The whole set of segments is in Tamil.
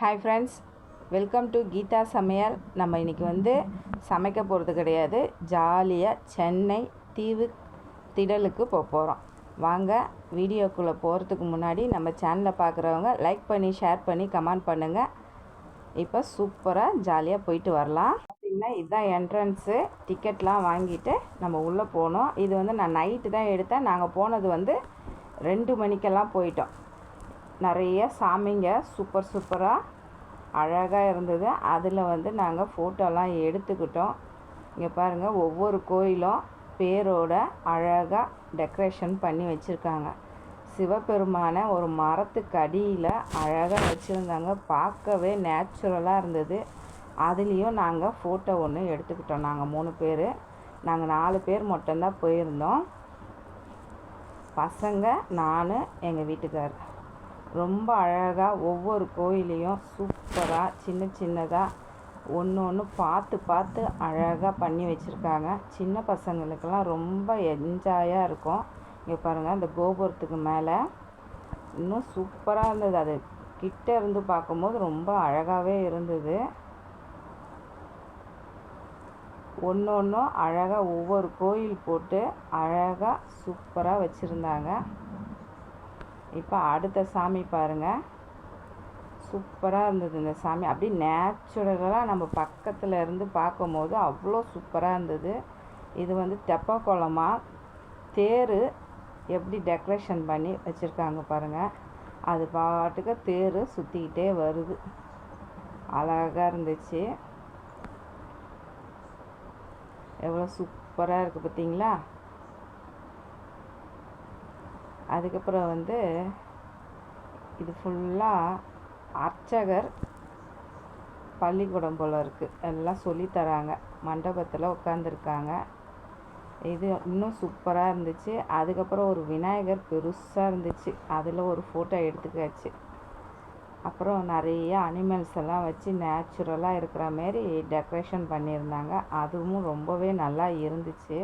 Hi friends welcome to Geetha சமையல் நம்ம இன்றைக்கி வந்து சமைக்க போகிறது கிடையாது. ஜாலியாக சென்னை தீவு திடலுக்கு போக போகிறோம் வாங்க வீடியோக்குள்ளே போகிறதுக்கு முன்னாடி நம்ம சேனலை பார்க்குறவங்க லைக் பண்ணி ஷேர் பண்ணி கமெண்ட் பண்ணுங்கள் இப்போ சூப்பராக ஜாலியாக போயிட்டு வரலாம். பார்த்திங்கன்னா இதுதான் என்ட்ரன்ஸு டிக்கெட்லாம் வாங்கிட்டு நம்ம உள்ளே போனோம். இது வந்து நான் நைட்டு தான் எடுத்தேன். நாங்கள் போனது வந்து ரெண்டு மணிக்கெல்லாம் போயிட்டோம். நிறைய சாமிங்க சூப்பர் சூப்பராக அழகாக இருந்தது. அதில் வந்து நாங்கள் ஃபோட்டோலாம் எடுத்துக்கிட்டோம். இங்கே பாருங்கள் ஒவ்வொரு கோயிலும் பேரோட அழகாக டெக்கரேஷன் பண்ணி வச்சுருக்காங்க. சிவபெருமானை ஒரு மரத்துக்கு அடியில் அழகாக வச்சுருந்தாங்க. பார்க்கவே நேச்சுரலாக இருந்தது. அதுலேயும் நாங்கள் ஃபோட்டோ ஒன்று எடுத்துக்கிட்டோம். நாங்கள் மூணு பேர். நாங்கள் நாலு பேர் மட்டும்தான் போயிருந்தோம். பசங்க நான் எங்கள் வீட்டுக்கார் ரொம்ப அழகாக ஒவ்வொரு கோயிலையும் சூப்பராக சின்ன சின்னதாக ஒன்று ஒன்று பார்த்து பார்த்து அழகாக பண்ணி வச்சுருக்காங்க. சின்ன பசங்களுக்கெல்லாம் ரொம்ப என்ஜாயாக இருக்கும். இங்கே பாருங்கள் அந்த கோபுரத்துக்கு மேலே இன்னும் சூப்பராக இருந்தது. அது கிட்ட இருந்து பார்க்கும்போது ரொம்ப அழகாகவே இருந்தது. ஒன்று ஒன்றும் அழகாக ஒவ்வொரு கோயில் போட்டு அழகாக சூப்பராக வச்சுருந்தாங்க. இப்போ அடுத்த சாமி பாருங்கள் சூப்பராக இருந்தது இந்த சாமி. அப்படியே நேச்சுரலாக நம்ம பக்கத்தில் இருந்து பார்க்கும்போது அவ்வளோ சூப்பராக இருந்தது. இது வந்து தெப்பக்குளமாக தேர் எப்படி டெக்கரேஷன் பண்ணி வச்சுருக்காங்க பாருங்கள் அது பாட்டுக்கு தேர் சுற்றிக்கிட்டே வருது. அழகாக இருந்துச்சு. எவ்வளோ சூப்பராக இருக்குது பார்த்தீங்களா அதுக்கப்புறம் வந்து இது ஃபுல்லாக அர்ச்சகர் பள்ளிக்கூடம் போல் இருக்குது எல்லாம் சொல்லித்தராங்க மண்டபத்தில் உட்காந்துருக்காங்க இது இன்னும் சூப்பராக இருந்துச்சு. அதுக்கப்புறம் ஒரு விநாயகர் பெருசாக இருந்துச்சு. அதில் ஒரு ஃபோட்டோ எடுத்துக்காச்சு. அப்புறம் நிறைய அனிமல்ஸ் எல்லாம் வச்சு நேச்சுரலாக இருக்கிற மாரி டெக்கரேஷன் பண்ணியிருந்தாங்க. அதுவும் ரொம்பவே நல்லா இருந்துச்சு.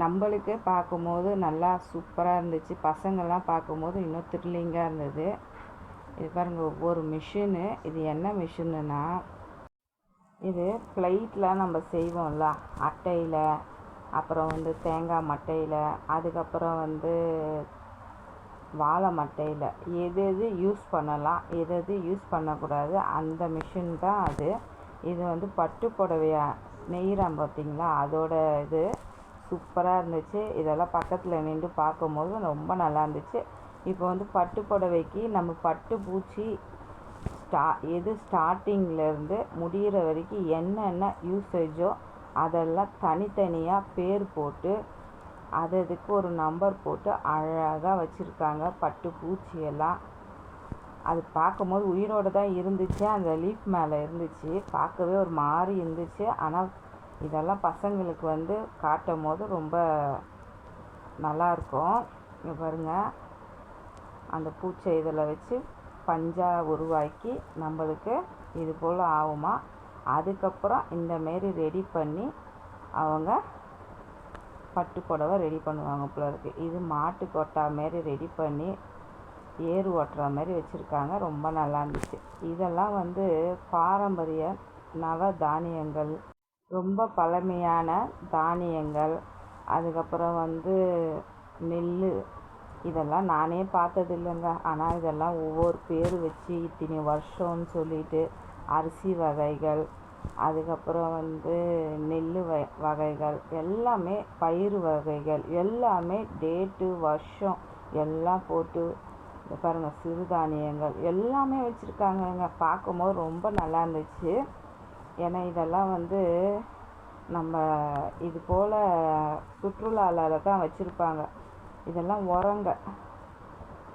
நம்மளுக்கே பார்க்கும்போது நல்லா சூப்பராக இருந்துச்சு. பசங்கள்லாம் பார்க்கும்போது இன்னும் த்ரில்லிங்காக இருந்தது. இது பாருங்கள் ஒவ்வொரு மிஷினு இது என்ன மிஷினுன்னா இது ஃப்ளைட்டில் நம்ம செய்வோம்ல. அட்டையில் அப்புறம் வந்து தேங்காய் மட்டையில் அதுக்கப்புறம் வந்து வாழை மட்டையில். எது எது யூஸ் பண்ணலாம் எது எது யூஸ் பண்ணக்கூடாது அந்த மிஷின் தான் அது. இது வந்து பட்டு புடவையா நெய்கிறான் பார்த்தீங்களா? அதோட இது சூப்பராக இருந்துச்சு. இதெல்லாம் பக்கத்தில் நின்று பார்க்கும்போது ரொம்ப நல்லா இருந்துச்சு. இப்போ வந்து பட்டு புடவைக்கு நம்ம பட்டு பூச்சி ஸ்டா எது ஸ்டார்டிங்லேருந்து முடிகிற வரைக்கும் என்னென்ன யூசேஜோ அதெல்லாம் தனித்தனியாக பேர் போட்டு அது அதுக்கு ஒரு நம்பர் போட்டு அழகாக வச்சுருக்காங்க பட்டு பூச்சியெல்லாம். அது பார்க்கும்போது உயிரோடு தான் இருந்துச்சு. அந்த லீஃப் மேலே இருந்துச்சு. பார்க்கவே ஒரு மாதிரி இருந்துச்சு. ஆனால் இதெல்லாம் பசங்களுக்கு வந்து காட்டும் போது ரொம்ப நல்லாயிருக்கும். இங்கே பாருங்கள் அந்த பூச்சை இதில் வச்சு பஞ்சா உருவாக்கி நம்மளுக்கு இது போல் ஆகுமா? அதுக்கப்புறம் இந்தமாரி ரெடி பண்ணி அவங்க பட்டு புடவை ரெடி பண்ணுவாங்க போல இருக்குது இது மாட்டு கொட்டா மாரி ரெடி பண்ணி ஏறு ஓட்டுற மாதிரி வச்சுருக்காங்க. ரொம்ப நல்லா இருந்துச்சு. இதெல்லாம் வந்து பாரம்பரிய நவ தானியங்கள் ரொம்ப பழமையான தானியங்கள் அதுக்கப்புறம் வந்து நெல் இதெல்லாம் நானே பார்த்தது இல்லைங்க ஆனால் இதெல்லாம் ஒவ்வொரு பேர் வச்சு இத்தினி வருஷம்னு சொல்லிட்டு அரிசி வகைகள் அதுக்கப்புறம் வந்து நெல் வ வகைகள் எல்லாமே பயிர் வகைகள் எல்லாமே டேட்டு வருஷம் எல்லாம் போட்டு பாருங்கள் சிறுதானியங்கள் எல்லாமே வச்சுருக்காங்கங்க. பார்க்கும்போது ரொம்ப நல்லா இருந்துச்சு. ஏன்னா இதெல்லாம் வந்து நம்ம இது போல் சுற்றுலாவில் தான் வச்சுருப்பாங்க. இதெல்லாம் உரங்க.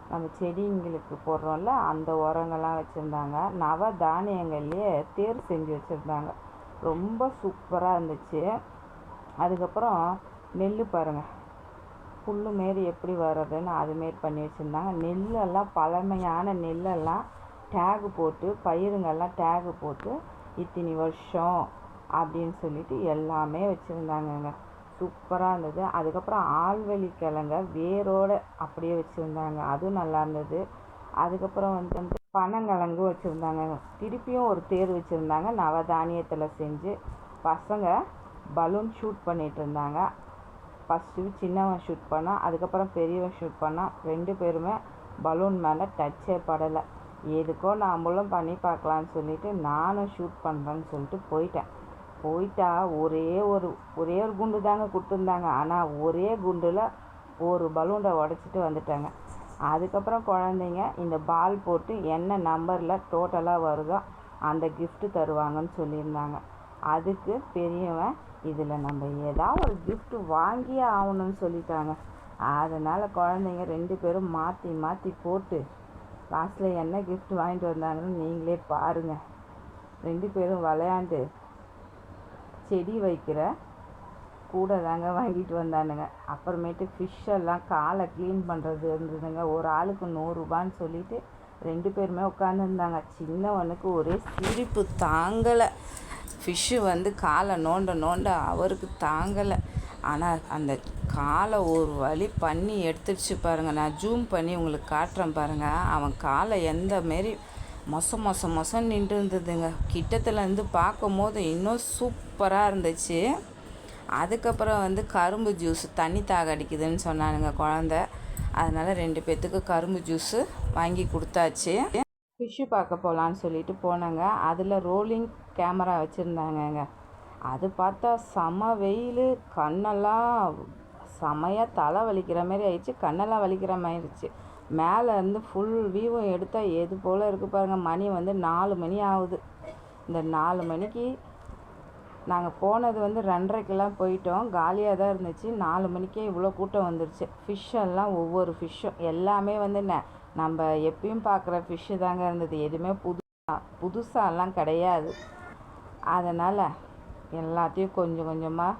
நம்ம செடிங்களுக்கு போடுறோம்ல அந்த உரங்கள்லாம் வச்சுருந்தாங்க. நவ தானியங்கள்லேயே தேர் செஞ்சு வச்சுருந்தாங்க. ரொம்ப சூப்பராக இருந்துச்சு. அதுக்கப்புறம் நெல் பாருங்கள் புல் மாரி எப்படி வர்றதுன்னு அதுமாரி பண்ணி வச்சுருந்தாங்க. நெல்லெல்லாம் பழமையான நெல்லெல்லாம் டேகு போட்டு பயிருங்கெல்லாம் டேகு போட்டு இத்தனி வருஷம் அப்படின்னு சொல்லிட்டு எல்லாமே வச்சுருந்தாங்கங்க. சூப்பராக இருந்தது. அதுக்கப்புறம் ஆள்வெளி கிழங்க வேரோட அப்படியே வச்சுருந்தாங்க. அதுவும் நல்லா இருந்தது. அதுக்கப்புறம் வந்து வந்து பனங்கிழங்கு வச்சுருந்தாங்க திருப்பியும் ஒரு தேர் வச்சுருந்தாங்க. நவதானியத்தில் செஞ்சு பசங்க பலூன் ஷூட் பண்ணிகிட்டு இருந்தாங்க. ஃபஸ்ட்டு சின்னவன் ஷூட் பண்ணான். அதுக்கப்புறம் பெரியவன் ஷூட் பண்ணான். ரெண்டு பேருமே பலூன் மேலே டச்சே படலை. எதுக்கோ நாமளும் பண்ணி பார்க்கலான்னு சொல்லிவிட்டு நானும் ஷூட் பண்ணுறேன்னு சொல்லிட்டு போயிட்டேன். போயிட்டா ஒரே ஒரு ஒரே ஒரு குண்டு தாங்க கொடுத்துருந்தாங்க. ஆனால் ஒரே குண்டில் ஒரு பலூனை உடச்சிட்டு வந்துட்டாங்க. அதுக்கப்புறம் குழந்தைங்க இந்த பால் போட்டு என்ன நம்பரில் டோட்டலாக வருதோ அந்த கிஃப்ட்டு தருவாங்கன்னு சொல்லியிருந்தாங்க. அதுக்கு பெரியவன் இதில் நம்ம ஏதாவது ஒரு கிஃப்ட்டு வாங்கியே ஆகணும்னு சொல்லிட்டாங்க. அதனால் குழந்தைங்க ரெண்டு பேரும் மாற்றி மாற்றி போட்டு லாஸ்ட்டில் என்ன கிஃப்ட் வாங்கிட்டு வந்தாங்கன்னு நீங்களே பாருங்கள் ரெண்டு பேரும் விளையாண்டு செடி வைக்கிற கூட தாங்க வாங்கிட்டு வந்தானுங்க. அப்புறமேட்டு ஃபிஷ்ஷெல்லாம் காலை க்ளீன் பண்ணுறது இருந்ததுங்க. ஒரு ஆளுக்கு நூறுரூபான்னு சொல்லிட்டு ரெண்டு பேருமே உட்காந்துருந்தாங்க சின்னவனுக்கு ஒரே சிரிப்பு தாங்கலை. ஃபிஷ்ஷு வந்து காலை நோண்ட நோண்ட அவருக்கு தாங்கலை. ஆனால் அந்த காலை ஒரு வழி பண்ணி எடுத்துடுச்சு பாருங்க. நான் ஜூம் பண்ணி உங்களுக்கு காட்டுறேன் பாருங்க. அவன் காலை எந்த மாரி மொச மொச மொசம் நின்று இருந்ததுங்க. கிட்டத்தில் இருந்து பார்க்கும் போது இன்னும் சூப்பராக இருந்துச்சு. அதுக்கப்புறம் வந்து கரும்பு ஜூஸ் தண்ணி தாக அடிக்குதுன்னு சொன்னானுங்க குழந்த. அதனால் ரெண்டு பேர்த்துக்கு கரும்பு ஜூஸு வாங்கி கொடுத்தாச்சு. ஃபிஷ்ஷு பார்க்க போகலான்னு சொல்லிட்டு போனாங்க. அதில் ரோலிங் கேமரா வச்சுருந்தாங்கங்க. அது பார்த்தா செம வெயில் கண்ணெல்லாம் செமையாக தலை வலிக்கிற மாதிரி ஆயிடுச்சு கண்ணெல்லாம் வலிக்கிற மாதிரி ஆயிடுச்சு. மேலே இருந்து ஃபுல் வியூவும் எடுத்தால் எது போல் இருக்குது பாருங்கள் மணி வந்து நாலு மணி ஆகுது. இந்த நாலு மணிக்கு நாங்கள் போனது வந்து ரெண்டரைக்கெல்லாம் போயிட்டோம். காலியாக தான் இருந்துச்சு. நாலு மணிக்கே இவ்வளோ கூட்டம் வந்துருச்சு. ஃபிஷ்ஷெல்லாம் ஒவ்வொரு ஃபிஷ்ஷும் எல்லாமே வந்து ந நம்ம எப்பயும் பார்க்குற ஃபிஷ்ஷு தாங்க இருந்தது. எதுவுமே புது புதுசாலாம் கிடையாது. அதனால் எல்லாத்தையும் கொஞ்சம் கொஞ்சமாக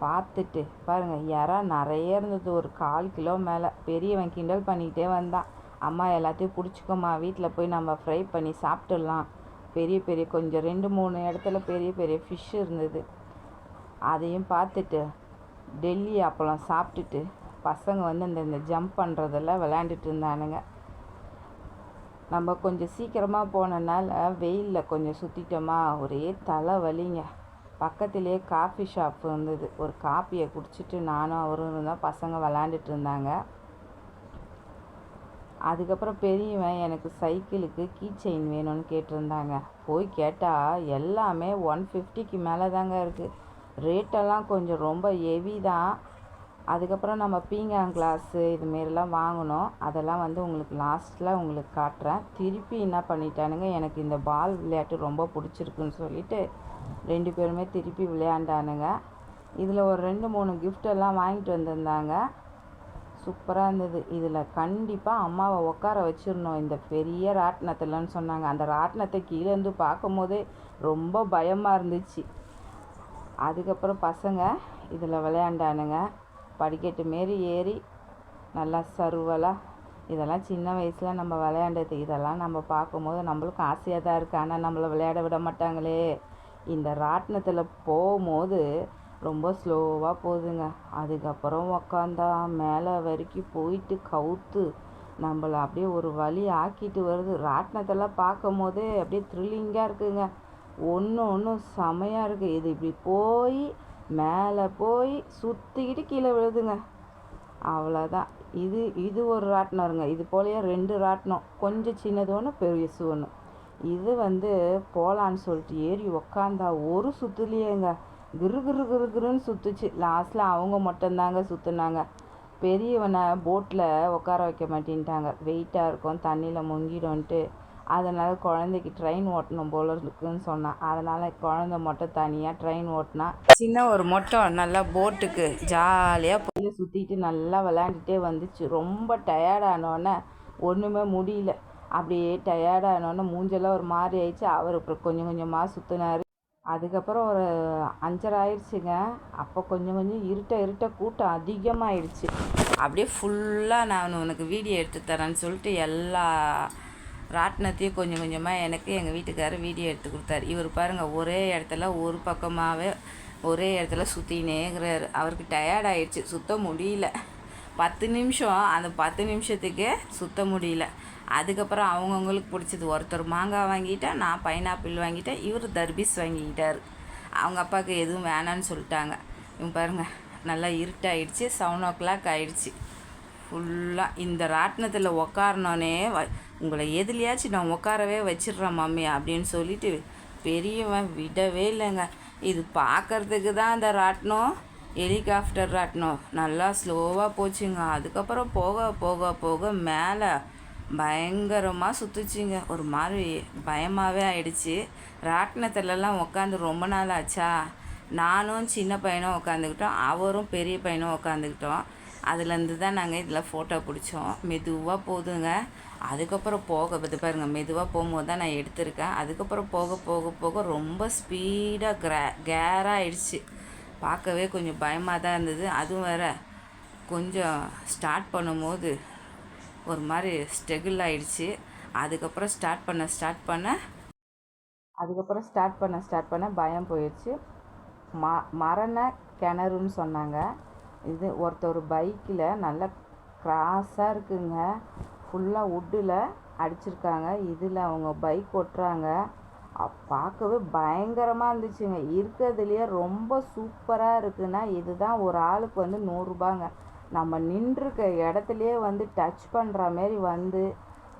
பார்த்துட்டு பாருங்கள் இறா நிறைய இருந்தது. ஒரு கால் கிலோ மேலே. பெரியவன் கிண்டல் பண்ணிக்கிட்டே வந்தான். அம்மா எல்லாத்தையும் பிடிச்சிக்கோமா வீட்டில் போய் நம்ம ஃப்ரை பண்ணி சாப்பிட்டுடலாம். பெரிய பெரிய கொஞ்சம் ரெண்டு மூணு இடத்துல பெரிய பெரிய ஃபிஷ் இருந்தது. அதையும் பார்த்துட்டு டெல்லி அப்பளம் சாப்பிட்டுட்டு பசங்க வந்து இந்த இந்த ஜம்ப் பண்ணுறதெல்லாம் விளையாண்டுட்டு இருந்தானுங்க. நம்ம கொஞ்சம் சீக்கிரமாக போனனால வெயிலில் கொஞ்சம் சுற்றிட்டோமா ஒரே தலை வலிங்க பக்கத்துலேயே காஃபி ஷாப் இருந்தது. ஒரு காப்பியை குடிச்சிட்டு நானும் அவரும் இருந்தோம் பசங்க விளாண்டுட்டு இருந்தாங்க. அதுக்கப்புறம் பெரியவன் எனக்கு சைக்கிளுக்கு கீ செயின் வேணும்னு கேட்டிருந்தாங்க. போய் கேட்டால் எல்லாமே ஒன் ஃபிஃப்டிக்கு மேலே தாங்க இருக்குது ரேட்டெல்லாம் கொஞ்சம் ரொம்ப ஹெவி தான். அதுக்கப்புறம் நம்ம பீங்கான் கிளாஸு இதுமாரிலாம் வாங்கினோம். அதெல்லாம் வந்து உங்களுக்கு லாஸ்ட்டில் உங்களுக்கு காட்டுறேன். திருப்பி என்ன பண்ணிட்டானுங்க எனக்கு இந்த பால் விளையாட்டு ரொம்ப பிடிச்சிருக்குன்னு சொல்லிட்டு ரெண்டு பேருமே திருப்பி விளையாண்டானுங்க. இதில் ஒரு ரெண்டு மூணு gift எல்லாம் வாங்கிட்டு வந்திருந்தாங்க. சூப்பராக இருந்தது. இதில் கண்டிப்பாக அம்மாவை உட்கார வச்சிடணும். இந்த பெரிய ராட்டினத்தில்னு சொன்னாங்க. அந்த ராட்டினத்தை கீழேருந்து பார்க்கும்போதே ரொம்ப பயமாக இருந்துச்சு. அதுக்கப்புறம் பசங்க இதில் விளையாண்டானுங்க. படிக்கட்டு மாரி ஏறி நல்லா சருவலாக இதெல்லாம் சின்ன வயசில் நம்ம விளையாண்டது. இதெல்லாம் நம்ம பார்க்கும்போது நம்மளுக்கும் ஆசையாக தான் இருக்குது ஆனால் நம்மளை விளையாட விட மாட்டாங்களே. இந்த ராட்டினத்தில் போகும்போது ரொம்ப ஸ்லோவாக போகுதுங்க. அதுக்கப்புறம் உக்காந்தா மேலே வரைக்கும் போயிட்டு கவுத்து நம்மளை அப்படியே ஒரு வழி ஆக்கிட்டு வருது. ராட்டினத்தெல்லாம் பார்க்கும் போதே அப்படியே த்ரில்லிங்காக இருக்குங்க. ஒன்று ஒன்றும் செமையாக இருக்குது இது இப்படி போய் மேலே போய் சுற்றிக்கிட்டு கீழே விழுதுங்க. அவ்வளோதான். இது இது ஒரு ராட்டினருங்க. இது போலயே ரெண்டு ராட்டினம். கொஞ்சம் சின்னது ஒன்று பெருசு ஒன்று இது வந்து போகலான்னு சொல்லிட்டு ஏறி உக்காந்தா ஒரு சுற்றுலையேங்க கிரு கிரு கிரு கிருன்னு சுற்றுச்சு லாஸ்ட்டில் அவங்க மட்டும்தாங்க சுற்றுனாங்க பெரியவனை போட்டில் உட்கார வைக்க மாட்டேன்ட்டாங்க. வெயிட்டாக இருக்கும். தண்ணியில் முங்கிடும்ன்ட்டு. அதனால் குழந்தைக்கு ட்ரெயின் ஓட்டணும் போல இருக்குன்னு சொன்னான் அதனால் குழந்தை மட்டும் தனியாக ட்ரெயின் ஓட்டினா சின்ன ஒரு மொட்டை நல்லா போட்டுக்கு ஜாலியாக போய் சுற்றிட்டு நல்லா விளையாண்டுட்டே வந்துச்சு. ரொம்ப டயர்டானோடனே ஒன்றுமே முடியல. அப்படியே டயர்டானோடனே மூஞ்செல்லாம் ஒரு மாதிரி ஆயிடுச்சு. அவர் அப்புறம் கொஞ்சம் கொஞ்சமாக சுற்றினார் அதுக்கப்புறம் ஒரு அஞ்சரை ஆயிடுச்சுங்க. அப்போ கொஞ்சம் கொஞ்சம் இருட்ட இருட்ட கூட்டம் அதிகமாகிடுச்சு அப்படியே ஃபுல்லாக நான் உனக்கு வீடியோ எடுத்து தரேன்னு சொல்லிட்டு எல்லா ராட்டினத்தையும் கொஞ்சம் கொஞ்சமாக எனக்கு எங்கள் வீட்டுக்காரர் வீடியோ எடுத்து கொடுத்தாரு. இவர் பாருங்கள் ஒரே இடத்துல ஒரு பக்கமாகவே ஒரே இடத்துல சுற்றினே அவருக்கு டயர்ட் ஆயிடுச்சு சுத்த முடியல. பத்து நிமிஷம் அந்த பத்து நிமிஷத்துக்கே சுத்த முடியல. அதுக்கப்புறம் அவங்கவுங்களுக்கு பிடிச்சது ஒருத்தர் மாங்காய் வாங்கிட்டேன் நான் பைனாப்பிள் வாங்கிட்டேன் இவர் தர்பீஸ் வாங்கிக்கிட்டார். அவங்க அப்பாவுக்கு எதுவும் வேணான்னு சொல்லிட்டாங்க. இவங்க பாருங்கள் நல்லா இருட்டாயிடுச்சு செவன் ஓ கிளாக் ஆயிடுச்சு ஃபுல்லாக இந்த ராட்டினத்தில் உக்காரணோன்னே வ உங்களை எதுலையாச்சும் நான் உட்காரவே வச்சிடுறேன் மம்மி அப்படின்னு சொல்லிட்டு பெரியவன் விடவே இல்லைங்க. இது பார்க்கறதுக்கு தான் அந்த ராட்டினம் ஹெலிகாப்டர் ராட்டினம். நல்லா ஸ்லோவாக போச்சுங்க. அதுக்கப்புறம் போக போக போக மேலே பயங்கரமாக சுற்றுச்சிங்க ஒரு மாதிரி பயமாகவே ஆயிடுச்சு. ராட்டினத்துலலாம் உட்காந்து ரொம்ப நாள் ஆச்சா? நானும் சின்ன பையனும் உட்காந்துக்கிட்டோம் அவரும் பெரிய பையனும் உட்காந்துக்கிட்டோம் அதுலேருந்து தான் நாங்கள் இதில் ஃபோட்டோ பிடிச்சோம். மெதுவாக போதுங்க. அதுக்கப்புறம் போக இது பாருங்கள் மெதுவாக போகும்போது தான் நான் எடுத்திருக்கேன். அதுக்கப்புறம் போக போக போக ரொம்ப ஸ்பீடாக கிரா கேராக ஆயிடுச்சு. பார்க்கவே கொஞ்சம் பயமாக தான் இருந்தது. அதுவும் வேறு கொஞ்சம் ஸ்டார்ட் பண்ணும்போது ஒரு மாதிரி ஸ்ட்ரகிள் ஆயிடுச்சு. அதுக்கப்புறம் ஸ்டார்ட் பண்ண ஸ்டார்ட் பண்ண அதுக்கப்புறம் ஸ்டார்ட் பண்ண ஸ்டார்ட் பண்ண பயம் போயிடுச்சு ம மரண கிணறுன்னு சொன்னாங்க. இது ஒருத்தர் பைக்கில் நல்லா கிராஸாக இருக்குங்க. ஃபுல்லாக வுட்டில் அடிச்சிருக்காங்க. இதில் அவங்க பைக் ஓட்டுறாங்க. பார்க்கவே பயங்கரமாக இருந்துச்சுங்க. இருக்கிறதுலையே ரொம்ப சூப்பராக இருக்குன்னா இதுதான் ஒரு ஆளுக்கு வந்து நூறுரூபாங்க நம்ம நின்றுருக்க இடத்துலையே வந்து டச் பண்ணுற மாரி வந்து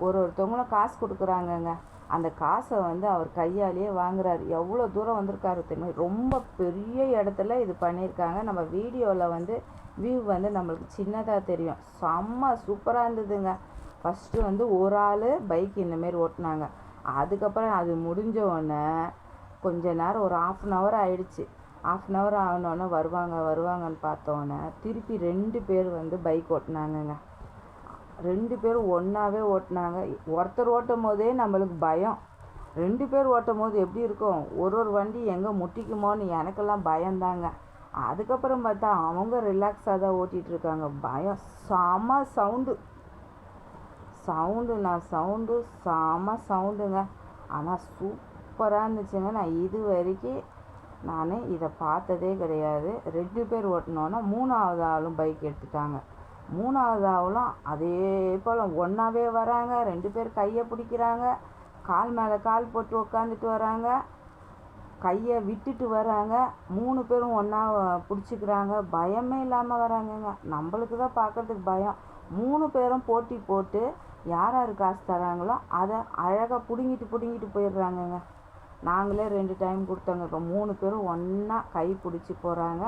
ஒரு ஒருத்தவங்களும் காசு கொடுக்குறாங்கங்க. அந்த காசை வந்து அவர் கையாலேயே வாங்குறாரு. எவ்வளோ தூரம் வந்திருக்காரு தெரியுமா? ரொம்ப பெரிய இடத்துல இது பண்ணியிருக்காங்க. நம்ம வீடியோவில் வந்து வியூ வந்து நம்மளுக்கு சின்னதாக தெரியும். செம்ம சூப்பராக இருந்ததுங்க. ஃபஸ்ட்டு வந்து ஒரு ஆள் பைக் இந்தமாரி ஓட்டினாங்க. அதுக்கப்புறம் அது முடிஞ்ச உடனே கொஞ்ச நேரம் ஒரு ஆஃப் அன் ஹவர் ஆயிடுச்சு. ஆஃப் அன் ஹவர் ஆனோடனே வருவாங்க வருவாங்கன்னு பார்த்தோன்னே திருப்பி ரெண்டு பேர் வந்து பைக் ஓட்டினாங்கங்க. ரெண்டு பேரும் ஒன்றாவே ஓட்டினாங்க. ஒருத்தர் ஓட்டும் போதே நம்மளுக்கு பயம். ரெண்டு பேர் ஓட்டும் போது எப்படி இருக்கும்? ஒரு ஒரு வண்டி எங்கே முட்டிக்குமோன்னு எனக்கெல்லாம் பயந்தாங்க. அதுக்கப்புறம் பார்த்தா அவங்க ரிலாக்ஸாக தான் ஓட்டிகிட்ருக்காங்க பயம். செம சவுண்டு சவுண்டு நான் சவுண்டு செம சவுண்டுங்க ஆனால் சூப்பராக இருந்துச்சுங்க. நான் இது வரைக்கும் நான் இதை பார்த்ததே கிடையாது. ரெண்டு பேர் ஓட்டினோன்னா மூணாவது ஆளும் பைக் எடுத்துட்டாங்க. மூணாவது ஆளும் அதே போல் ஒன்றாவே வராங்க. ரெண்டு பேர் கையை பிடிக்கிறாங்க. கால் மேலே கால் போட்டு உக்காந்துட்டு வராங்க. கையை விட்டுட்டு வராங்க. மூணு பேரும் ஒன்றா பிடிச்சிக்கிறாங்க. பயமே இல்லாமல் வராங்கங்க. நம்மளுக்கு தான் பார்க்கறதுக்கு பயம். மூணு பேரும் போட்டி போட்டு யார் யார் காசு தராங்களோ அதை அழகாக பிடுங்கிட்டு பிடுங்கிட்டு போயிடுறாங்கங்க. நாங்களே ரெண்டு டைம் கொடுத்தோங்க. இப்போ மூணு பேரும் ஒன்றா கை பிடிச்சி போகிறாங்க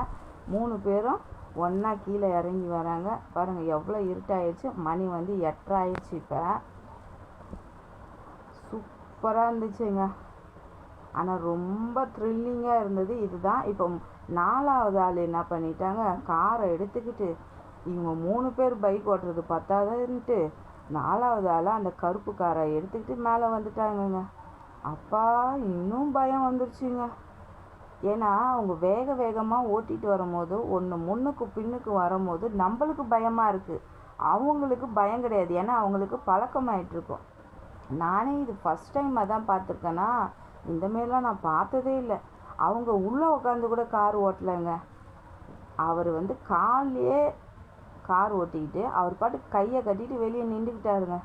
மூணு பேரும் ஒன்றா கீழே இறங்கி வராங்க. பாருங்கள் எவ்வளோ இருட்டாயிடுச்சு மணி வந்து எட்டாயிடுச்சு இப்போ. சூப்பராக இருந்துச்சுங்க. ஆனால் ரொம்ப த்ரில்லிங்காக இருந்தது இதுதான். இப்போ நாலாவது ஆள் என்ன பண்ணிட்டாங்க? காரை எடுத்துக்கிட்டு இவங்க மூணு பேர் பைக் ஓட்டுறது பத்தாதுன்ட்டு நாலாவது ஆளாக அந்த கருப்பு காரை எடுத்துக்கிட்டு மேலே வந்துட்டாங்கங்க. அப்பா இன்னும் பயம் வந்துருச்சுங்க. ஏன்னா அவங்க வேக வேகமாக ஓட்டிகிட்டு வரும்போது ஒன்று முன்னுக்கு பின்னுக்கு வரும்போது நம்மளுக்கு பயமாக இருக்குது அவங்களுக்கு பயம் கிடையாது. ஏன்னா அவங்களுக்கு பழக்கமாயிட்ருக்கும் நானே இது ஃபஸ்ட் டைமாக தான் பார்த்துருக்கேன்னா இந்தமாரிலாம் நான் பார்த்ததே இல்லை. அவங்க உள்ளே உட்காந்து கூட கார் ஓட்டலைங்க. அவர் வந்து கால்லையே கார் ஓட்டிக்கிட்டு அவர் பாட்டு கையை கட்டிட்டு வெளியே நின்றுக்கிட்டாருங்க.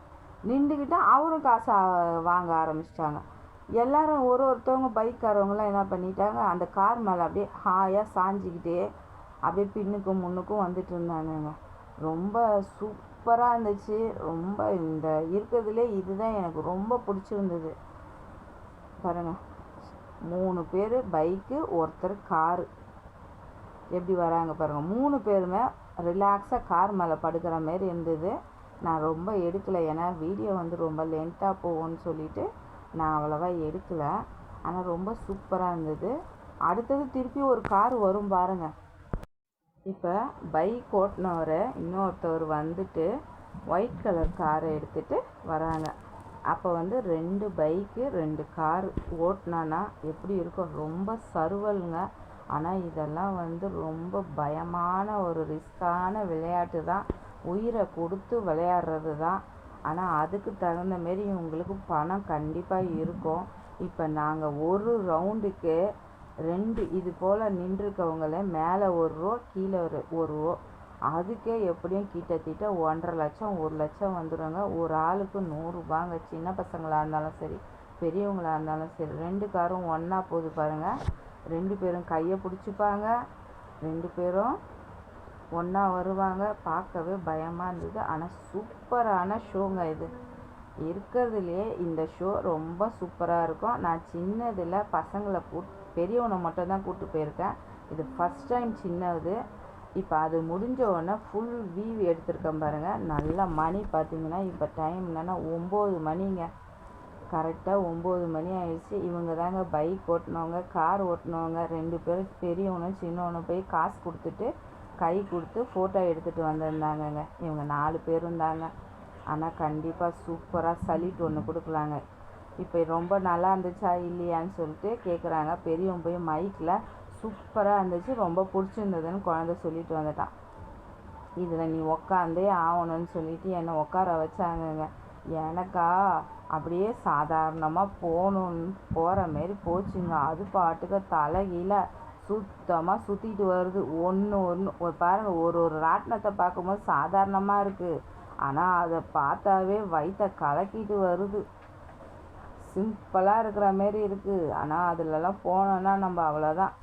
நின்றுக்கிட்டு அவரும் காசை வாங்க ஆரம்பிச்சிட்டாங்க. எல்லாரும் ஒரு ஒருத்தவங்க பைக்காரவங்களாம் என்ன பண்ணிட்டாங்க அந்த கார் மேலே அப்படியே ஹாயாக சாஞ்சிக்கிட்டே அப்படியே பின்னுக்கும் முன்னுக்கும் வந்துட்டு இருந்தானுங்க. ரொம்ப சூப்பராக இருந்துச்சு. ரொம்ப இந்த இருக்கிறதுலே இதுதான் எனக்கு ரொம்ப பிடிச்சிருந்தது. பாருங்கள் மூணு பேர் பைக்கு ஒருத்தர் காரு. எப்படி வராங்க பாருங்கள் மூணு பேருமே ரிலாக்ஸாக கார் மேலே படுக்கிற மாரி இருந்தது. நான் ரொம்ப எடுக்கலை. ஏன்னா வீடியோ வந்து ரொம்ப லென்த்தாக போகும்னு சொல்லிட்டு நான் அவ்வளோவா எடுக்கலை. ஆனால் ரொம்ப சூப்பராக இருந்தது. அடுத்தது திருப்பி ஒரு கார் வரும் பாருங்க. இப்போ பைக் ஓட்டினவரை இன்னொருத்தவர் வந்துட்டு ஒயிட் கலர் காரை எடுத்துகிட்டு வராங்க. அப்போ வந்து ரெண்டு பைக்கு ரெண்டு கார் ஓட்டினானா எப்படி இருக்கும்? ரொம்ப சருவலுங்க. ஆனால் இதெல்லாம் வந்து ரொம்ப பயமான ஒரு ரிஸ்க்கான விளையாட்டு தான். உயிரை கொடுத்து விளையாடுறது தான். ஆனால் அதுக்கு தகுந்த மாரி உங்களுக்கு பணம் கண்டிப்பாக இருக்கும். இப்போ நாங்கள் ஒரு ரவுண்டுக்கு ரெண்டு இது போல் நின்றுருக்கவங்கள மேலே ஒரு ரூபா கீழே ஒரு ஒரு ரூபா அதுக்கே எப்படியும் கிட்டத்தட்ட ஒன்றரை லட்சம் ஒரு லட்சம் வந்துடுங்க ஒரு ஆளுக்கு நூறுரூபாங்க சின்ன பசங்களாக இருந்தாலும் சரி பெரியவங்களாக இருந்தாலும் சரி ரெண்டு காரும் ஒன்றா போகுது பாருங்கள் ரெண்டு பேரும் கையை பிடிச்சிப்பாங்க. ரெண்டு பேரும் ஒன்றா வருவாங்க. பார்க்கவே பயமாக இருந்தது. ஆனால் சூப்பரான ஷோங்க இது. இருக்கிறதுலையே இந்த ஷோ ரொம்ப சூப்பராக இருக்கும். நான் சின்னதில் பசங்களை கூட் பெரியவனை மட்டும் தான் கூப்பிட்டு போயிருக்கேன். இது ஃபஸ்ட் டைம் சின்னது. இப்போ அது முடிஞ்ச உடனே ஃபுல் வியூ எடுத்திருக்கேன் பாருங்கள் நல்ல மணி பார்த்தீங்கன்னா இப்போ டைம் என்னென்னா ஒம்பது மணிங்க. கரெக்டாக ஒம்பது மணி ஆயிடுச்சு. இவங்க தாங்க பைக் ஓட்டினவங்க கார் ஓட்டினவங்க ரெண்டு பேரும் பெரியவனும் சின்னவனும் போய் காசு கொடுத்துட்டு கை கொடுத்து ஃபோட்டோ எடுத்துகிட்டு வந்திருந்தாங்கங்க. இவங்க நாலு பேரும் தாங்க ஆனால் கண்டிப்பாக சூப்பராக சலிட் ஒன்று கொடுக்கலாங்க. இப்போ ரொம்ப நல்லா இருந்துச்சா இல்லையான்னு சொல்லிட்டு கேட்குறாங்க பெரியவன் போய் மைக்கில் சூப்பராக இருந்துச்சு. ரொம்ப பிடிச்சிருந்ததுன்னு குழந்த சொல்லிட்டு வந்துட்டான். இதில் நீ உக்காந்தே ஆகணும்னு சொல்லிட்டு என்னை உட்கார வச்சாங்கங்க. எனக்கா அப்படியே சாதாரணமாக போகணுன்னு போகிற மாரி போச்சுங்க. அது பாட்டுக்கு தலைகீழ சுத்தமாக சுற்றிட்டு வருது. ஒன்று ஒன்று ஒரு பாருங்கள் ஒரு ஒரு ராட்டினத்தை பார்க்கும்போது சாதாரணமாக இருக்குது ஆனால் அதை பார்த்தாவே வயிற்ற கலக்கிட்டு வருது. சிம்பிளாக இருக்கிற மாரி இருக்குது ஆனால் அதிலலாம் போனோன்னா நம்ம அவ்வளோதான்.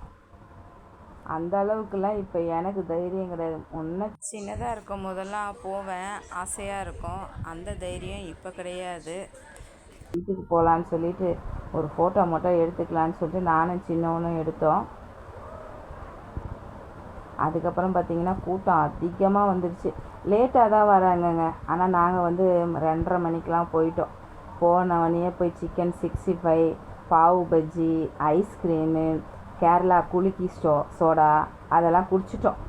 அந்த அளவுக்குலாம் இப்போ எனக்கு தைரியம் கிடையாது. முன்ன சின்னதாக இருக்கும் போதெல்லாம் போவேன். ஆசையாக இருக்கும். அந்த தைரியம் இப்போ கிடையாது. வீட்டுக்கு போகலான்னு சொல்லிட்டு ஒரு ஃபோட்டோ மட்டும் எடுத்துக்கலான்னு சொல்லிட்டு நானும் சின்னவனும் எடுத்தோம். அதுக்கப்புறம் பார்த்தீங்கன்னா கூட்டம் அதிகமாக வந்துடுச்சு லேட்டாக தான் வராங்கங்க. ஆனால் நாங்கள் வந்து ரெண்டரை மணிக்கெலாம் போயிட்டோம். போனவனையே போய் சிக்கன் சிக்ஸ்டி ஃபைவ் பாவு பஜ்ஜி ஐஸ்கிரீமு கேரளா குலுக்கி ஸ்டோ சோடா அதெல்லாம் குடிச்சிட்டோம்.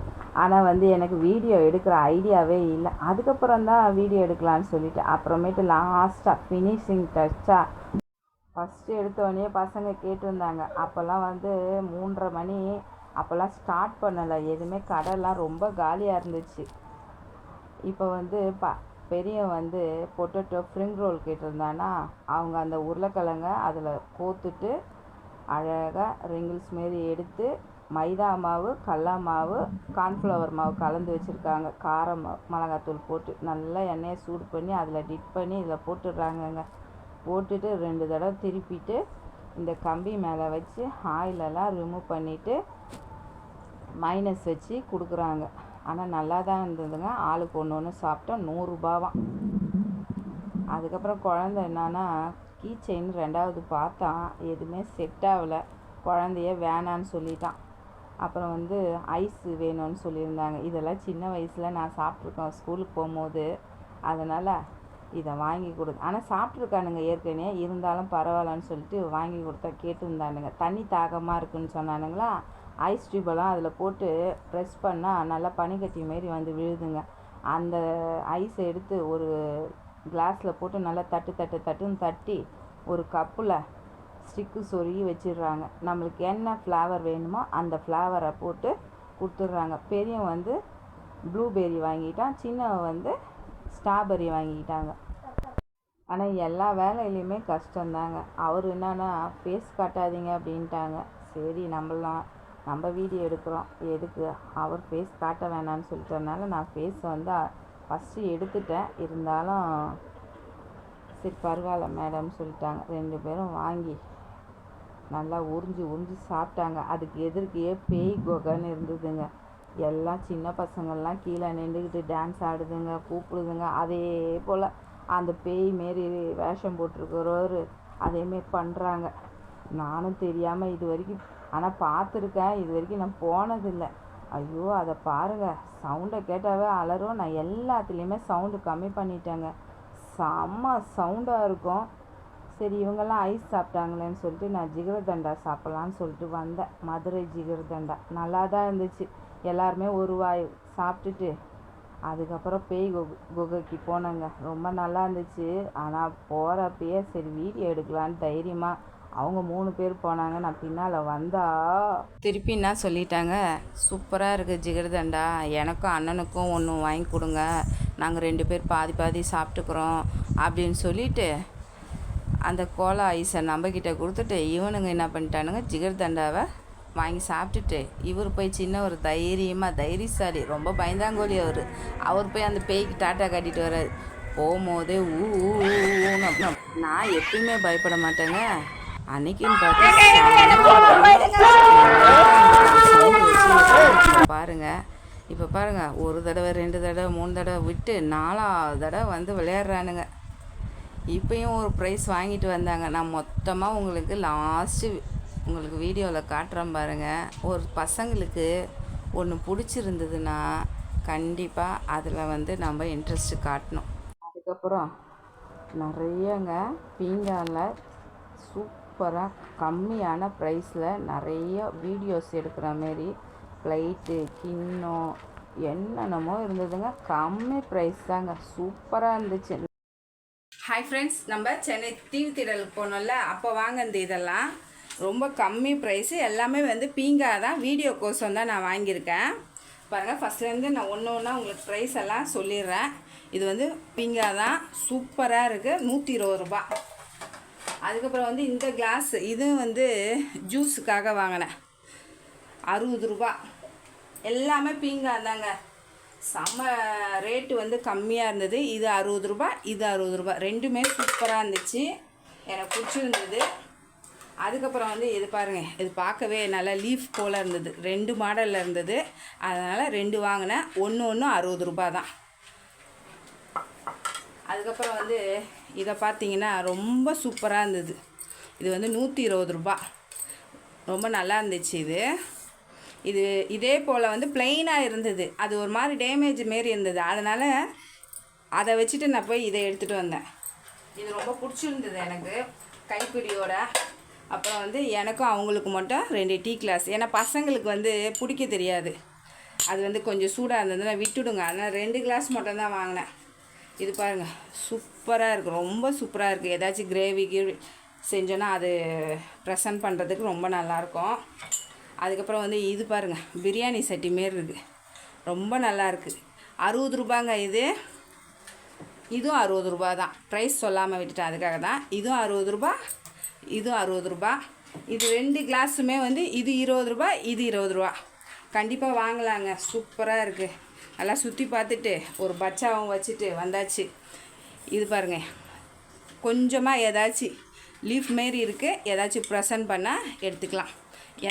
ஆனால் வந்து எனக்கு வீடியோ எடுக்கிற ஐடியாவே இல்லை. அதுக்கப்புறம் தான் வீடியோ எடுக்கலான்னு சொல்லிட்டு அப்புறமேட்டு லாஸ்ட்டாக ஃபினிஷிங் டச்சாக ஃபஸ்ட்டு எடுத்தோடனே பசங்க கேட்டிருந்தாங்க. அப்போல்லாம் வந்து மூன்றரை மணி அப்போல்லாம் ஸ்டார்ட் பண்ணலை. எதுவுமே கடைலாம் ரொம்ப காலியாக இருந்துச்சு. இப்போ வந்து ப பெரியவன் வந்து பொட்டேட்டோ ஸ்ப்ரிங் ரோல் கேட்டிருந்தானா அவங்க அந்த உருளைக்கிழங்க அதில் கோத்துட்டு அழகாக ரிங்கிள்ஸ் மாரி எடுத்து மைதா மாவு கடல மாவு கார்ன்ஃப்ளவர் மாவு கலந்து வச்சுருக்காங்க. காரம் மிளகாத்தூள் போட்டு நல்லா எண்ணெயை சூடு பண்ணி அதில் டிப் பண்ணி இதில் போட்டுடுறாங்கங்க. போட்டுட்டு ரெண்டு தடவை திருப்பிட்டு இந்த கம்பி மேலே வச்சு ஆயிலெல்லாம் ரிமூவ் பண்ணிவிட்டு மைனஸ் வச்சு கொடுக்குறாங்க. ஆனால் நல்லா தான் இருந்ததுங்க. ஆளுக்கு ஒன்று ஒன்று சாப்பிட்டா நூறுரூபாவாம் அதுக்கப்புறம் குழந்த என்னன்னா கீ செயின் ரெண்டாவது பார்த்தான் எதுவுமே செட் ஆகலை. குழந்தைய வேணான்னு சொல்லிட்டான். அப்புறம் வந்து ஐஸ் வேணும்னு சொல்லியிருந்தாங்க. இதெல்லாம் சின்ன வயசில் நான் சாப்பிட்ருக்கேன். ஸ்கூலுக்கு போகும்போது. அதனால் இதை வாங்கி கொடு. ஆனால் சாப்பிட்ருக்கானுங்க ஏற்கனவே. இருந்தாலும் பரவாயில்லன்னு சொல்லிட்டு வாங்கி கொடுத்தா கேட்டுருந்தானுங்க. தண்ணி தாகமாக இருக்குன்னு சொன்னானுங்களா? ஐஸ் டியூபெல்லாம் அதில் போட்டு ப்ரெஸ் பண்ணால் நல்லா பனிக்கட்டி மாரி வந்து விழுதுங்க. அந்த ஐஸை எடுத்து ஒரு கிளாஸில் போட்டு நல்லா தட்டு தட்டு தட்டுன்னு தட்டி ஒரு கப்பில் ஸ்டிக்கு சொருகி வச்சிடுறாங்க. நம்மளுக்கு என்ன ஃப்ளேவர் வேணுமோ அந்த ஃப்ளேவரை போட்டு கொடுத்துட்றாங்க. பெரியவன் வந்து ப்ளூபெர்ரி வாங்கிட்டான். சின்னவன் வந்து ஸ்ட்ராபெர்ரி வாங்கிக்கிட்டாங்க ஆனால் எல்லா வேலையிலையுமே கஷ்டந்தாங்க அவர் என்னன்னா ஃபேஸ் காட்டாதீங்க அப்படின்ட்டாங்க. சரி நம்மளாம் நம்ம வீடியோ எடுக்கிறோம். எதுக்கு? அவர் ஃபேஸ் காட்ட வேணான்னு சொல்லிட்டதுனால நான் ஃபேஸ் வந்து ஃபஸ்ட்டு எடுத்துட்டேன். இருந்தாலும் சரி பரவாயில்ல மேடம்னு சொல்லிட்டாங்க. ரெண்டு பேரும் வாங்கி நல்லா உறிஞ்சி உறிஞ்சி சாப்பிட்டாங்க. அதுக்கு எதிர்க்கையே பேய் குகைன்னு இருந்ததுங்க. எல்லாம் சின்ன பசங்கள்லாம் கீழே நின்றுக்கிட்டு டான்ஸ் ஆடுதுங்க கூப்பிடுதுங்க. அதே போல் அந்த பேய் மாரி வேஷம் போட்டிருக்கிறவர் அதேமாரி பண்ணுறாங்க நானும் தெரியாமல் இது வரைக்கும் ஆனால் பார்த்துருக்கேன். இது வரைக்கும் நான் போனதில்லை. ஐயோ அதை பாருங்கள் சவுண்டை கேட்டாவே அலறும். நான் எல்லாத்துலேயுமே சவுண்டு கம்மி பண்ணிட்டேங்க. செம்ம சவுண்டாக இருக்கும். சரி இவங்கெல்லாம் ஐஸ் சாப்பிட்டாங்களேன்னு சொல்லிட்டு நான் ஜிகர்தண்டா சாப்பிட்லான்னு சொல்லிட்டு வந்தேன். மதுரை ஜிகர்தண்டா நல்லா தான் இருந்துச்சு. எல்லாருமே ஒரு வாய் சாப்பிட்டுட்டு அதுக்கப்புறம் பேய் குகை குகைக்கு போனேங்க. ரொம்ப நல்லா இருந்துச்சு. ஆனால் போகிறப்பயே சரி வீடியோ எடுக்கலான்னு தைரியமாக அவங்க மூணு பேர் போனாங்க. நான் பின்னால் வந்தா திருப்பி என்ன சொல்லிட்டாங்க? சூப்பராக இருக்குது ஜிகர்தண்டா. எனக்கும் அண்ணனுக்கும் ஒன்று வாங்கி கொடுங்க. நாங்கள் ரெண்டு பேர் பாதி பாதி சாப்பிட்டுக்குறோம். அப்படின்னு சொல்லிட்டு அந்த கோலா ஐஸை நம்மக்கிட்ட கொடுத்துட்டு இவனுங்க என்ன பண்ணிட்டானுங்க? ஜிகர்தண்டாவை வாங்கி சாப்பிட்டுட்டு இவர் போய் சின்ன ஒரு தைரியமாக தைரியசாலி ரொம்ப பயந்தாங்கோலி அவர். அவர் போய் அந்த பேய்க்கு டாட்டா காட்டிட்டு வர்றாரு. போகும்போதே ஊ ஊ ஊன்னு. நான் எப்பயுமே பயப்பட மாட்டேங்க. அன்னைக்குன்னு பார்த்து செம்ம பாருங்க இப்போ பாருங்க ஒரு தடவை ரெண்டு தடவை மூணு தடவை விட்டு நாலாவது தடவை வந்து விளையாடுறானுங்க. இப்பயும் ஒரு ப்ரைஸ் வாங்கிட்டு வந்தாங்க. நான் மொத்தமாக உங்களுக்கு லாஸ்ட்டு உங்களுக்கு வீடியோவில் காட்டுறேன் பாருங்கள் ஒரு பசங்களுக்கு ஒன்று பிடிச்சிருந்ததுன்னா கண்டிப்பாக அதில் வந்து நம்ம இன்ட்ரெஸ்ட் காட்டணும். அதுக்கப்புறம் நிறையங்க பீங்கானில் சூப்பராக கம்மியான ப்ரைஸில் நிறைய வீடியோஸ் எடுக்கிற மாரி ப்ளைட்டு கிண்ணம் என்னென்னமோ இருந்ததுங்க. கம்மி ப்ரைஸ் தாங்க. சூப்பராக இருந்துச்சு. ஹாய் ஃப்ரெண்ட்ஸ் நம்ம சென்னை தீவு திடலுக்கு போனோம்ல அப்போ வாங்கினது இதெல்லாம். ரொம்ப கம்மி ப்ரைஸு எல்லாமே வந்து பீங்கா தான். வீடியோ கோசம் தான் நான் வாங்கியிருக்கேன். பாருங்கள் ஃபஸ்ட்லேருந்து நான் ஒன்று ஒன்றா உங்களுக்கு ப்ரைஸ் எல்லாம் சொல்லிடுறேன். இது வந்து பீங்கா தான். சூப்பராக இருக்குது நூற்றி இருபது ரூபா அதுக்கப்புறம் வந்து இந்த கிளாஸ் இதுவும் வந்து ஜூஸுக்காக வாங்கினேன். அறுபது ரூபா. எல்லாமே பீங்கா தாங்க. செம்ம ரேட்டு வந்து கம்மியாக இருந்தது. இது அறுபது ரூபா இது அறுபது ரூபா. ரெண்டுமே சூப்பராக இருந்துச்சு. எனக்கு பிடிச்சிருந்தது. அதுக்கப்புறம் வந்து இது பாருங்கள் இது பார்க்கவே நல்லா லீஃப் போல் இருந்தது. ரெண்டு மாடலில் இருந்தது. அதனால் ரெண்டு வாங்கினேன். ஒன்று ஒன்று அறுபது ரூபா தான். அதுக்கப்புறம் வந்து இதை பார்த்தீங்கன்னா ரொம்ப சூப்பராக இருந்தது. இது வந்து நூற்றி இருபது ரூபா. ரொம்ப நல்லா இருந்துச்சு இது. இது இதே போல் வந்து பிளெயினாக இருந்தது. அது ஒரு மாதிரி டேமேஜ் மாரி இருந்தது. அதனால் அதை வச்சுட்டு நான் போய் இதை எடுத்துகிட்டு வந்தேன். இது ரொம்ப பிடிச்சிருந்தது எனக்கு கைப்பிடியோட. அப்புறம் வந்து எனக்கும் அவங்களுக்கு மட்டும் ரெண்டு டீ கிளாஸ். ஏன்னா பசங்களுக்கு வந்து பிடிக்க தெரியாது. அது வந்து கொஞ்சம் சூடாக இருந்ததுன்னா விட்டுடுங்க. அதனால் ரெண்டு கிளாஸ் மட்டும் தான் வாங்கினேன். இது பாருங்கள் சூப்பராக இருக்குது ரொம்ப சூப்பராக இருக்குது ஏதாச்சும் கிரேவி கிரேவி செஞ்சோன்னா அது ப்ரெசன்ட் பண்ணுறதுக்கு ரொம்ப நல்லாயிருக்கும் அதுக்கப்புறம் வந்து இது பாருங்கள் பிரியாணி சட்டி மாரி இருக்குது ரொம்ப நல்லாயிருக்கு அறுபது ரூபாங்க இது. இதுவும் அறுபது ரூபா தான். ப்ரைஸ் சொல்லாமல் விட்டுட்டேன். அதுக்காக தான். இதுவும் அறுபது ரூபா இதுவும் அறுபது ரூபா. இது ரெண்டு கிளாஸுமே வந்து இது இருபது ரூபா இது இருபது ரூபா. கண்டிப்பாக வாங்கலாங்க. சூப்பராக இருக்குது நல்லா சுற்றி பார்த்துட்டு ஒரு பச்சாவும் வச்சுட்டு வந்தாச்சு. இது பாருங்கள் கொஞ்சமாக ஏதாச்சும் லீஃப் மாரி இருக்குது ஏதாச்சும் ப்ரெசன்ட் பண்ணால் எடுத்துக்கலாம்.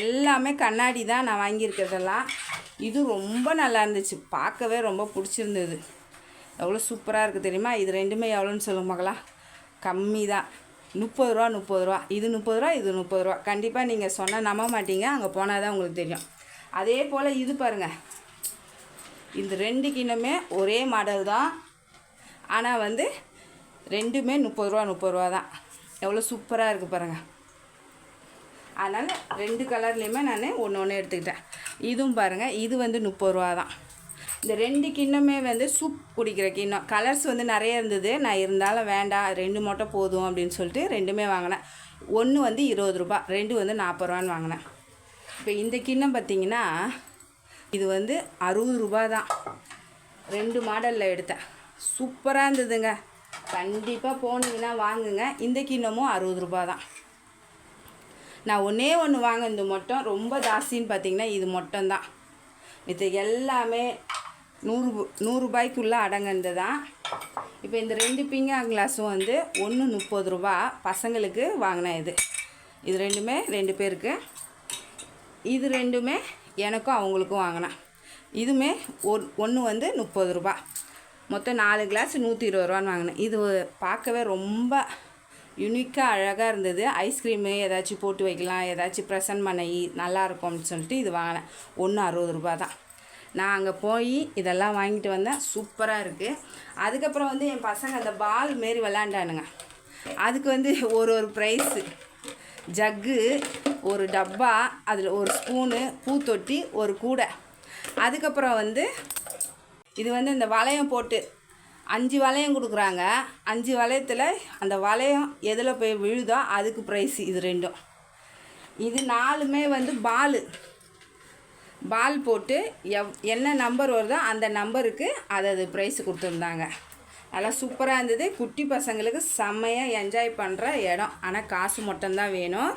எல்லாமே கண்ணாடி தான் நான் வாங்கியிருக்கிறதெல்லாம். இது ரொம்ப நல்லா இருந்துச்சு. பார்க்கவே ரொம்ப பிடிச்சிருந்தது. எவ்வளோ சூப்பராக இருக்குது தெரியுமா? இது ரெண்டுமே எவ்வளோன்னு சொல்லுங்க மகளா. கம்மி தான். முப்பது ரூபா முப்பது ரூபா. இது முப்பது ரூபா இது முப்பது ரூபா. கண்டிப்பாக நீங்கள் சொன்னால் நம்ப மாட்டீங்க. அங்கே போனால் தான் உங்களுக்கு தெரியும். அதே போல் இது பாருங்கள் இந்த ரெண்டு கிண்ணமே ஒரே மாடல் தான். ஆனால் வந்து ரெண்டுமே முப்பது ரூபா முப்பது ரூபா தான். எவ்வளோ சூப்பராக இருக்குது பாருங்கள் அதனால் ரெண்டு கலர்லேயுமே நான் ஒன்று ஒன்று எடுத்துக்கிட்டேன். இதுவும் பாருங்கள் இது வந்து முப்பது ரூபா தான். இந்த ரெண்டு கிண்ணமே வந்து சூப் குடிக்கிற கிண்ணம். கலர்ஸ் வந்து நிறைய இருந்தது. நான் இருந்தாலும் வேண்டாம் ரெண்டு மட்டும் போதும் அப்படின்னு சொல்லிட்டு ரெண்டுமே வாங்கினேன். ஒன்று வந்து இருபது ரூபா ரெண்டு வந்து நாற்பது ரூபான்னு வாங்கினேன். இப்போ இந்த கிண்ணம் பார்த்தீங்கன்னா இது வந்து அறுபது ரூபா தான். ரெண்டு மாடலில் எடுத்தேன். சூப்பராக இருந்ததுங்க. கண்டிப்பாக போனீங்கன்னா வாங்குங்க. இந்த கிண்ணமும் அறுபது ரூபா தான். நான் ஒன்றே ஒன்று வாங்கினது மட்டும் ரொம்ப ஜாஸ்தின்னு பார்த்தீங்கன்னா இது மட்டும்தான் இது எல்லாமே நூறு நூறுரூபாய்க்குள்ளே அடங்கினது தான். இப்போ இந்த ரெண்டு பிங்கா கிளாஸும் வந்து ஒன்று முப்பது ரூபா பசங்களுக்கு வாங்கினேன் இது. இது ரெண்டுமே ரெண்டு பேருக்கு. இது ரெண்டுமே எனக்கும் அவங்களுக்கும் வாங்கினேன். இதுவுமே ஒன் ஒன்று வந்து முப்பது ரூபா. மொத்தம் நாலு கிளாஸ் நூற்றி இருபது ரூபான்னு வாங்கினேன். இது பார்க்கவே ரொம்ப யுனிக்காக அழகாக இருந்தது. ஐஸ்கிரீமு ஏதாச்சும் போட்டு வைக்கலாம் ஏதாச்சும் ப்ரெசன்ட் பண்ணி நல்லாயிருக்கும்னு சொல்லிட்டு இது வாங்கினேன். ஒன்று அறுபது ரூபா தான். நான் அங்கே போய் இதெல்லாம் வாங்கிட்டு வந்தேன். சூப்பராக இருக்குது அதுக்கப்புறம் வந்து என் பசங்க அந்த பால் மாரி விளாண்டானுங்க அதுக்கு வந்து ஒரு ஒரு ப்ரைஸு ஜக்கு ஒரு டப்பா அதில் ஒரு ஸ்பூனு பூத்தொட்டி ஒரு கூடை. அதுக்கப்புறம் வந்து இது வந்து இந்த வளையம் போட்டு அஞ்சு வளையம் கொடுக்குறாங்க. அஞ்சு வளையத்தில் அந்த வளையம் எதில் போய் விழுதோ அதுக்கு ப்ரைஸ் இது ரெண்டும். இது நாலுமே வந்து பால். பால் போட்டு எவ் என்ன நம்பர் வருதோ அந்த நம்பருக்கு அதை அது ப்ரைஸ் கொடுத்துருந்தாங்க. நல்லா சூப்பராக இருந்தது. குட்டி பசங்களுக்கு செம்மையாக என்ஜாய் பண்ணுற இடம். ஆனால் காசு மட்டும்தான் வேணும்.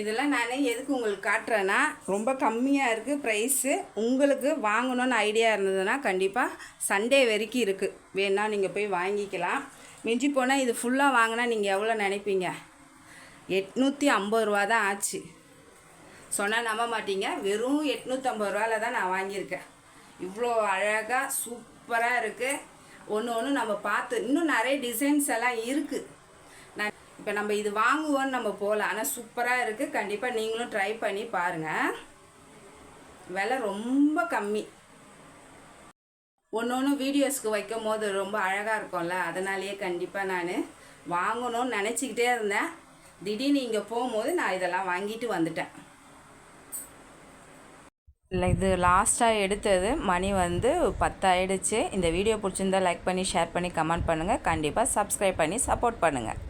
இதெல்லாம் நான் எதுக்கு உங்களுக்கு காட்டுறேன்னா ரொம்ப கம்மியாக இருக்குது ப்ரைஸு உங்களுக்கு வாங்கணும்னு ஐடியா இருந்ததுன்னா கண்டிப்பாக சண்டே வரைக்கும் இருக்குது வேணால் நீங்கள் போய் வாங்கிக்கலாம். மிஞ்சி போனால் இது ஃபுல்லாக வாங்கினா நீங்கள் எவ்வளோ நினைப்பீங்க? எட்நூற்றி ஐம்பது ரூபா தான் ஆச்சு. சொன்னால் நம்ப மாட்டீங்க. வெறும் எட்நூற்றம்பது ரூபாவில் தான் நான் வாங்கியிருக்கேன். இவ்வளோ அழகாக சூப்பராக இருக்குது ஒன்று ஒன்று நம்ம பார்த்து இன்னும் நிறைய டிசைன்ஸ் எல்லாம் இருக்குது நான் இப்போ நம்ம இது வாங்குவோன்னு நம்ம போகலாம் ஆனால் சூப்பராக இருக்குது கண்டிப்பாக நீங்களும் ட்ரை பண்ணி பாருங்கள் விலை ரொம்ப கம்மி. ஒன்று ஒன்று வீடியோஸ்க்கு வைக்கும் போது ரொம்ப அழகாக இருக்கும்ல. அதனாலேயே கண்டிப்பாக நான் வாங்கணும்னு நினச்சிக்கிட்டே இருந்தேன். திடீர்னு இங்கே போகும்போது நான் இதெல்லாம் வாங்கிட்டு வந்துட்டேன். இல்லை இது லாஸ்ட்டாக எடுத்தது மணி வந்து பத்தாயிடுச்சு. இந்த வீடியோ பிடிச்சிருந்தா லைக் பண்ணி ஷேர் பண்ணி கமெண்ட் பண்ணுங்கள் கண்டிப்பாக சப்ஸ்கிரைப் பண்ணி சப்போர்ட் பண்ணுங்கள்